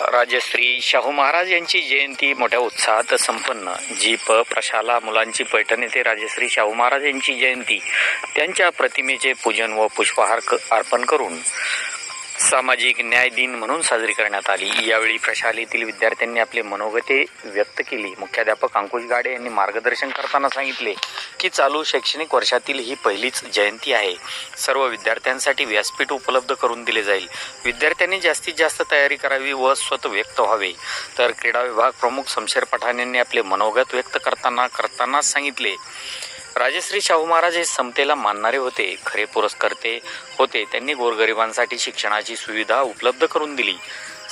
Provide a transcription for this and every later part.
राजश्री शाहू महाराज यांची जयंती मोठ्या उत्साहात संपन्न. जीप प्रशाला मुलांची पैठण येथे राजश्री शाहू महाराज यांची जयंती. त्यांच्या प्रतिमेचे पूजन व पुष्पहार क- अर्पण करून सामाजिक न्याय दिन म्हणून साजरी करण्यात आली. यावेळी प्रशालेतील विद्यार्थ्यांनी आपले मनोगते व्यक्त केली. मुख्याध्यापक अंकुश गाडे यांनी मार्गदर्शन करताना सांगितले की चालू शैक्षणिक वर्षातील ही पहिलीच जयंती आहे. सर्व विद्यार्थ्यांसाठी व्यासपीठ उपलब्ध करून दिले जाईल. विद्यार्थ्यांनी जास्तीत जास्त तयारी करावी व स्वतः व्यक्त व्हावे. तर क्रीडा विभाग प्रमुख शमशेर पठाण यांनी आपले मनोगत व्यक्त करताना करतानाच सांगितले. राजश्री शाहू महाराज हे समतेला मानणारे होते खरे पुरस्कर्ते होते. त्यांनी गोरगरिबांसाठी शिक्षणाची सुविधा उपलब्ध करून दिली.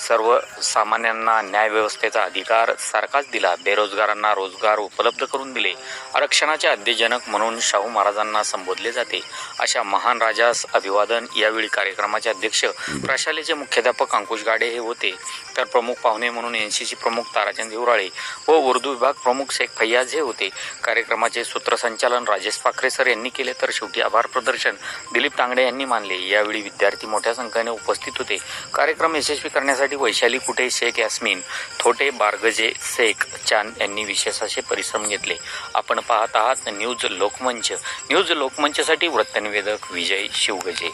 सर्व सामान्यांना न्याय व्यवस्थेचा अधिकार सारखाच दिला. बेरोजगारांना रोजगार उपलब्ध करून दिले. आरक्षणाचे आद्यजनक म्हणून शाहू महाराजांना संबोधले जाते. अशा महान राजास अभिवादन यावेळी कार्यक्रमाचे अध्यक्ष प्रशालेचे मुख्याध्यापक अंकुश गाडे हे होते. तर प्रमुख पाहुणे म्हणून एन सी सी प्रमुख ताराचंद हिवराळे व उर्दू विभाग प्रमुख शेख फैयाज हे होते. कार्यक्रमाचे सूत्रसंचालन राजेश पाखरे सर यांनी केले तर शेवटी आभार प्रदर्शन दिलीप तांगडे यांनी मानले. यावेळी विद्यार्थी मोठ्या संख्येने उपस्थित होते. कार्यक्रम यशस्वी करण्यासाठी वैशाली कुटे शेख यास्मिन. थोटे बारगजे शेख चांद यांनी विशेष असे परिश्रम घेतले. आपण पाहत आहात न्यूज लोकमंच. न्यूज लोकमंचसाठी वृत्तनिवेदक विजय शिवगजे.